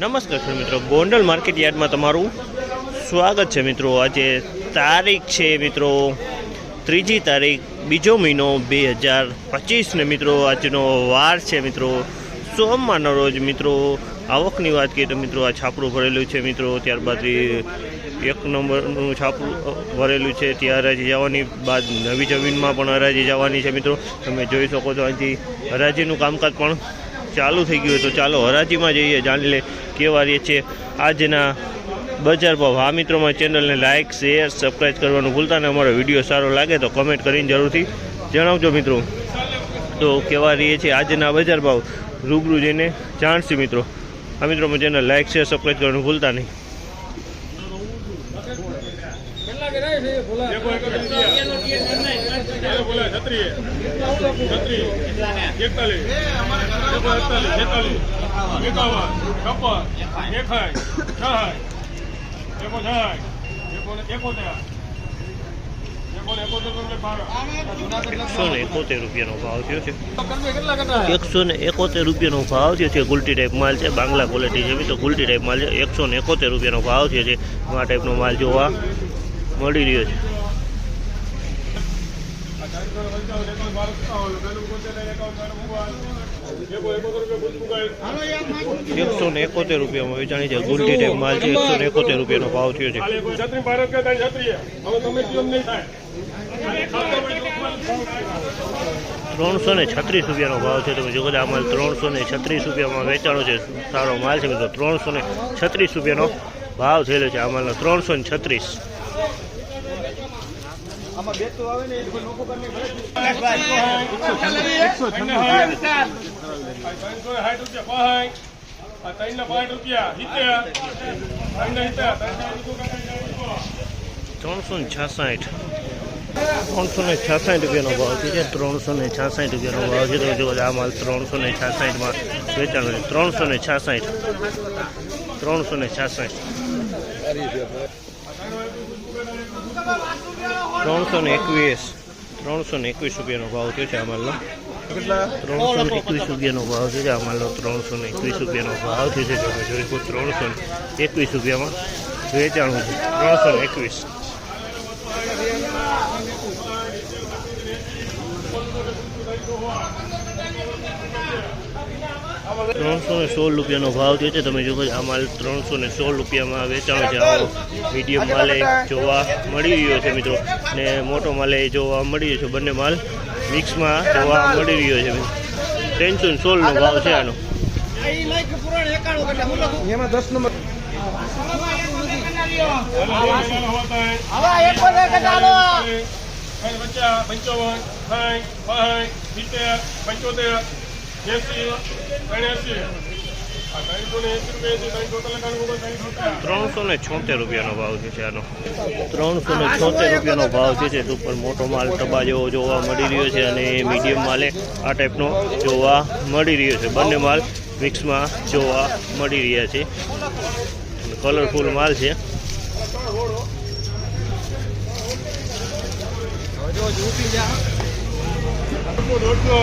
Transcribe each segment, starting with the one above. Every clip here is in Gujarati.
નમસ્કાર ખેડૂત મિત્રો. ગોંડલ માર્કેટ યાર્ડમાં તમારું સ્વાગત છે મિત્રો. આજે તારીખ છે મિત્રો, ત્રીજી તારીખ, બીજો મહિનો બે હજાર પચીસને મિત્રો, આજનો વાર છે મિત્રો. સોમવારનો રોજ મિત્રો, આવકની વાત કરીએ તો મિત્રો, આ છાપરું ભરેલું છે મિત્રો. ત્યારબાદ એક નંબરનું છાપરું ભરેલું છે. ત્યાં હરાજી જવાની બાદ નવી જમીનમાં પણ હરાજી જવાની છે મિત્રો. તમે જોઈ શકો છો અહીંથી હરાજીનું કામકાજ પણ ચાલુ થઈ ગયું તો ચાલો હરાજીમાં જઈએ. જાણી લે કેવા રહીએ છે. આજના બજાર ભાવ. મિત્રો મિત્રોમાં ચેનલને લાઇક શેર સબસ્ક્રાઈબ કરવાનું ભૂલતા ને અમારો વીડિયો સારો લાગે તો કમેન્ટ કરીને જરૂરથી જણાવજો મિત્રો. તો કેવા રહીએ છે આજના બજાર ભાવ. રૂબરૂ જઈને જાણશું મિત્રો. આ મિત્રોમાં ચેનલ લાઇક શેર સબસ્ક્રાઈબ કરવાનું ભૂલતા નહીં. બોલા છત્રી છત્રી એકતાલીસ. એકતાલીસ છેતાલીસ. એકાવન છપ્પન એકાય છાય એકો છાય એકોતેર. એકોને એકોતેર એટલે બાર એકસો ને એકોતેર રૂપિયાનો ભાવ થયો છે. એકસો ને એકોતેર રૂપિયાનો ભાવ થયો છે. ગુલટી ટાઈપ માલ છે બાંગ્લા ક્વોલિટી છે તો ગુલટી ટાઈપ માલ છે. એકસો ને એકોતેર રૂપિયાનો ભાવ થયો છે. આ ટાઈપનો માલ જોવા મળી રહ્યો છે. એકસો ને એકોતેર રૂપિયામાં વેચાણી છે. ગુલટી ટાઈપ માલ છે. એકસો ને એકોતેર રૂપિયાનો ભાવ થયો છે. ત્રણસો ને છત્રીસ રૂપિયાનો ભાવ છે. તમે જોગો આ માલ ત્રણસો ને છત્રીસ રૂપિયામાં વેચાણો છે. સારો માલ છે મિત્રો ત્રણસો ને છત્રીસ રૂપિયાનો ભાવ થયેલો છે આ માલનો. ત્રણસો ને છત્રીસ. ત્રણસો ના છાસઠ. ત્રણસો ને છાસઠ રૂપિયાનો ભાવ છે ત્રણસો ને છાસઠ રૂપિયાનો ભાવ છે. તો જો આ માલ ત્રણસો ને છાસઠમાં વેચાણો ત્રણસો ને છાસઠ. ત્રણસો ને છાસઠ. ત્રણસો ને એકવીસ. ત્રણસો ને એકવીસ રૂપિયાનો ભાવ થયો છે આ માલનો ત્રણસો ને એકવીસ રૂપિયાનો ભાવ થયો છે અમારનો. ત્રણસો ને એકવીસ રૂપિયાનો ભાવ થયો છે. તમે જોઈ શકો ત્રણસો ને એકવીસ રૂપિયામાં વેચાણું છે. ત્રણસો ને એકવીસ. ત્રણસો ને સોળ રૂપિયાનો ભાવ થયો છે. તમે જોવો આ માલ ત્રણસો ને સોળ રૂપિયામાં વેચાણો છે. આવો મીડિયમ માલ એ જોવા મળી રહ્યો છે મિત્રો. ને મોટો માલ એ જોવા મળી રહ્યો છે. બંને માલ મિક્સમાં જોવા મળી રહ્યો છે. ત્રણસો ને સોળનો ભાવ છે આનો. એમાં દસ નંબર. પંચાવન સાઠ પાંચ સિત્તેર પંચોતેર ત્રણસી ને છોતેર રૂપિયાનો ભાવ છે આનો. ત્રણસો ને છોતેર રૂપિયાનો ભાવ છે છે. પર મોટો માલ ટબા જેવો જોવા મળી રહ્યો છે અને મીડિયમ માલે આ ટાઈપનો જોવા મળી રહ્યો છે. બંને માલ મિક્સમાં જોવા મળી રહ્યા છે. કલરફુલ માલ છે. દોઢસો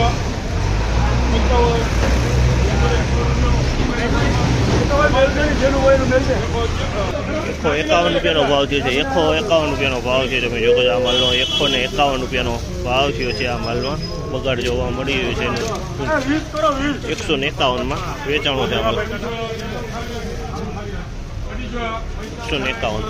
એકસો એકાવન રૂપિયાનો ભાવ થયો છે એકસો એકાવન રૂપિયાનો ભાવ છે તમે જોકો આ માલનો એકસો ને એકાવન રૂપિયાનો ભાવ થયો છે આ માલમાં બગાડ જોવા મળી રહ્યો છે એકસો ને એકાવનમાં વેચાણો છે આ એકસો ને એકાવન